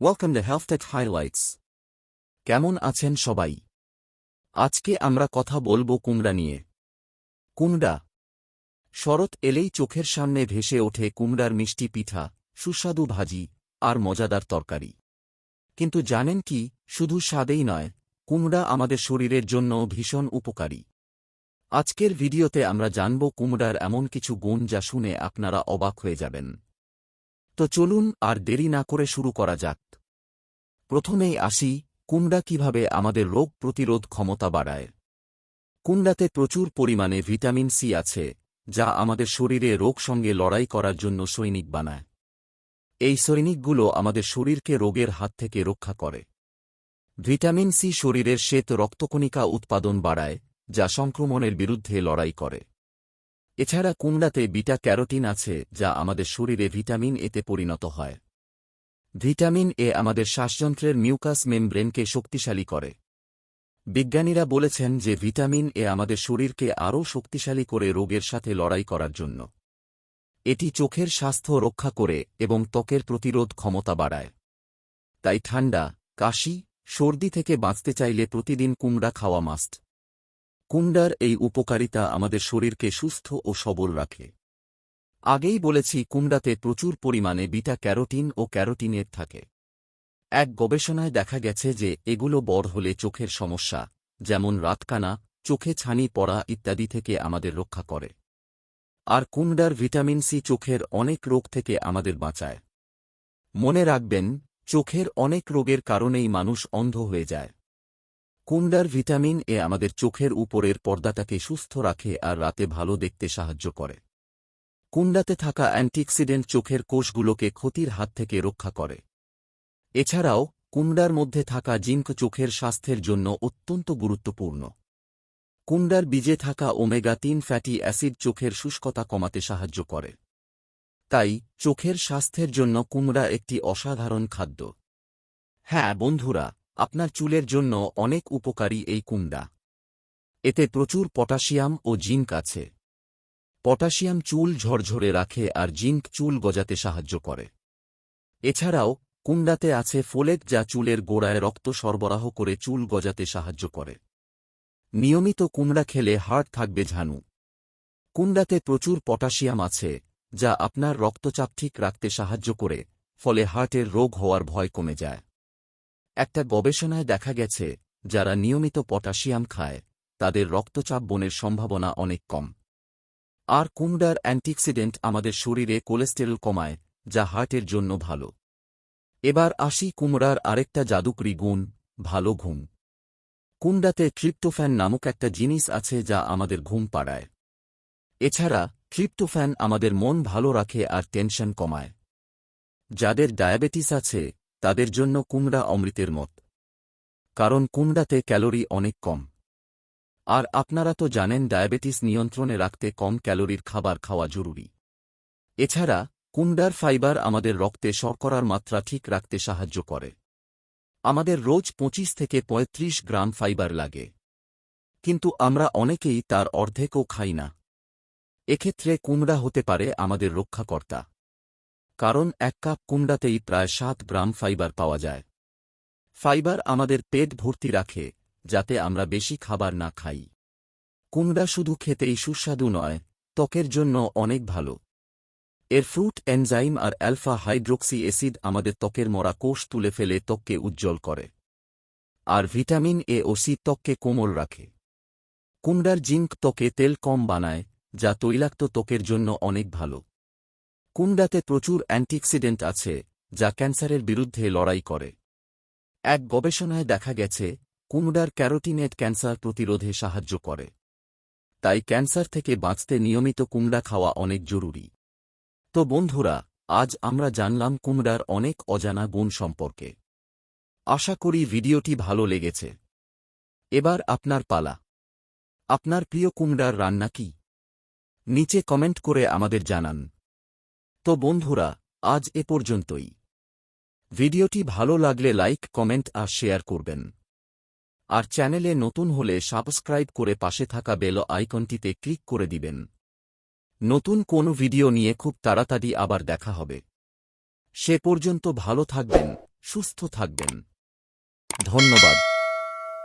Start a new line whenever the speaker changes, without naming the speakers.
Welcome the health tech highlights কেমন আছেন সবাই? আজকে আমরা কথা বলব কুমড়া নিয়ে। কুমড়া। শরৎ এলেই চোখের সামনে ভেসে ওঠে কুমড়ার মিষ্টি পিঠা, সুস্বাদু ভাজি আর মজাদার তরকারি। কিন্তু জানেন কি, শুধু স্বাদেই নয়, কুমড়া আমাদের শরীরের জন্য ভীষণ উপকারী। আজকের ভিডিওতে আমরা জানব কুমড়ার এমন কিছু গুণ যা শুনে আপনারা অবাক হয়ে যাবেন। তো চলুন আর দেরি না করে শুরু করা যাক। প্রথমেই আসি কুমড়া কীভাবে আমাদের রোগ প্রতিরোধ ক্ষমতা বাড়ায়। কুমড়াতে প্রচুর পরিমাণে ভিটামিন সি আছে, যা আমাদের শরীরে রোগ সঙ্গে লড়াই করার জন্য সৈনিক বানায়। এই সৈনিকগুলো আমাদের শরীরকে রোগের হাত থেকে রক্ষা করে। ভিটামিন সি শরীরের শ্বেত রক্তকণিকা উৎপাদন বাড়ায়, যা সংক্রমণের বিরুদ্ধে লড়াই করে। এছাড়া কুমড়াতে বিটা ক্যারোটিন আছে, যা আমাদের শরীরে ভিটামিন এতে পরিণত হয়। ভিটামিন এ আমাদের শ্বাসযন্ত্রের মিউকাস মেমব্রেনকে শক্তিশালী করে। বিজ্ঞানীরা বলেছেন যে ভিটামিন এ আমাদের শরীরকে আরও শক্তিশালী করে রোগের সাথে লড়াই করার জন্য। এটি চোখের স্বাস্থ্য রক্ষা করে এবং ত্বকের প্রতিরোধ ক্ষমতা বাড়ায়। তাই ঠান্ডা, কাশি, সর্দি থেকে বাঁচতে চাইলে প্রতিদিন কুমড়া খাওয়া মাস্ট। কুমড়ার এই উপকারিতা আমাদের শরীরকে সুস্থ ও সবল রাখে। আগেই বলেছি কুমড়াতে প্রচুর পরিমাণে বিটা ক্যারোটিন ও ক্যারোটিনের থাকে। এক গবেষণায় দেখা গেছে যে, এগুলো বড় হলে চোখের সমস্যা, যেমন রাতকানা, চোখে ছানি পড়া ইত্যাদি থেকে আমাদের রক্ষা করে। আর কুমড়ার ভিটামিন সি চোখের অনেক রোগ থেকে আমাদের বাঁচায়। মনে রাখবেন, চোখের অনেক রোগের কারণেই মানুষ অন্ধ হয়ে যায়। কুমড়ার ভিটামিন এ আমাদের চোখের উপরের পর্দাটাকে সুস্থ রাখে আর রাতে ভালো দেখতে সাহায্য করে। কুমড়াতে থাকা অ্যান্টিঅক্সিডেন্ট চোখের কোষগুলোকে ক্ষতির হাত থেকে রক্ষা করে। এছাড়াও, কুমড়ার মধ্যে থাকা জিঙ্ক চোখের স্বাস্থ্যের জন্য অত্যন্ত গুরুত্বপূর্ণ। কুমড়ার বীজে থাকা ওমেগা তিন ফ্যাটি অ্যাসিড চোখের শুষ্কতা কমাতে সাহায্য করে। তাই, চোখের স্বাস্থ্যের জন্য কুমড়া একটি অসাধারণ খাদ্য। হ্যাঁ বন্ধুরা আপনার চুলের জন্য অনেক উপকারী এই কুমড়া। এতে প্রচুর পটাশিয়াম ও জিঙ্ক আছে। পটাশিয়াম চুল ঝরঝরে রাখে আর জিঙ্ক চুল গজাতে সাহায্য করে। এছাড়াও, কুমড়াতে আছে ফোলেট যা চুলের গোড়ায় রক্ত সরবরাহ করে চুল গজাতে সাহায্য করে। নিয়মিত কুমড়া খেলে হার্ট থাকবে ঝানু। কুমড়াতে প্রচুর পটাশিয়াম আছে, যা আপনার রক্তচাপ ঠিক রাখতে সাহায্য করে, ফলে হার্টের রোগ হওয়ার ভয় কমে যায়। একটা গবেষণায় দেখা গেছে, যারা নিয়মিত পটাশিয়াম খায়, তাদের রক্তচাপ বনের সম্ভাবনা অনেক কম। আর কুমড়ার অ্যান্টিঅক্সিডেন্ট আমাদের শরীরে কোলেস্টেরল কমায়, যা হার্টের জন্য ভালো। এবার আসি কুমড়ার আরেকটা জাদুকরি গুণ, ভালো ঘুম। কুমড়াতে ট্রিপ্টোফ্যান নামক একটা জিনিস আছে যা আমাদের ঘুম পাড়ায়। এছাড়া, ট্রিপ্টোফ্যান আমাদের মন ভালো রাখে আর টেনশন কমায়। যাদের ডায়াবেটিস আছে তাদের জন্য কুমড়া অমৃতের মত। কারণ কুমড়াতে ক্যালোরি অনেক কম। আর আপনারা তো জানেন ডায়াবেটিস নিয়ন্ত্রণে রাখতে কম ক্যালোরির খাবার খাওয়া জরুরি। এছাড়া, কুমড়ার ফাইবার আমাদের রক্তে শর্করার মাত্রা ঠিক রাখতে সাহায্য করে। আমাদের রোজ পঁচিশ থেকে ৩৫ গ্রাম ফাইবার লাগে। কিন্তু আমরা অনেকেই তার অর্ধেকও খাই না। এক্ষেত্রে কুমড়া হতে পারে আমাদের রক্ষাকর্তা। কারণ এক কাপ কুমড়াতেই প্রায় সাত গ্রাম ফাইবার পাওয়া যায়। ফাইবার আমাদের পেট ভর্তি রাখে, যাতে আমরা বেশি খাবার না খাই। কুমড়া শুধু খেতেই সুস্বাদু নয়, ত্বকের জন্য অনেক ভালো। এর ফ্রুট, এনজাইম আর অ্যালফা হাইড্রোক্সি অ্যাসিড আমাদের ত্বকের মরা কোষ তুলে ফেলে ত্বককে উজ্জ্বল করে। আর ভিটামিন এ ও সি ত্বককে কোমল রাখে। কুমড়ার জিঙ্ক ত্বকে তেল কম বানায়, যা তৈলাক্ত ত্বকের জন্য অনেক ভালো। কুমড়াতে প্রচুর অ্যান্টিঅক্সিডেন্ট আছে, যা ক্যান্সারের বিরুদ্ধে লড়াই করে। এক গবেষণায় দেখা গেছে কুমড়ার ক্যারোটিনেট ক্যান্সার প্রতিরোধে সাহায্য করে। তাই ক্যান্সার থেকে বাঁচতে নিয়মিত কুমড়া খাওয়া অনেক জরুরি। তো বন্ধুরা, আজ আমরা জানলাম কুমড়ার অনেক অজানা গুণ সম্পর্কে। আশা করি ভিডিওটি ভালো লেগেছে। এবার আপনার পালা। আপনার প্রিয় কুমড়ার রান্না কি? নিচে কমেন্ট করে আমাদের জানান। তো বন্ধুরা, আজ এ পর্যন্তই। ভিডিওটি ভালো লাগলে লাইক, কমেন্ট আর শেয়ার করবেন। আর চ্যানেলে নতুন হলে সাবস্ক্রাইব করে পাশে থাকা বেল আইকনটিতে ক্লিক করে দিবেন। নতুন কোনো ভিডিও নিয়ে খুব তাড়াতাড়ি আবার দেখা হবে। সে পর্যন্ত ভালো থাকবেন, সুস্থ থাকবেন। ধন্যবাদ।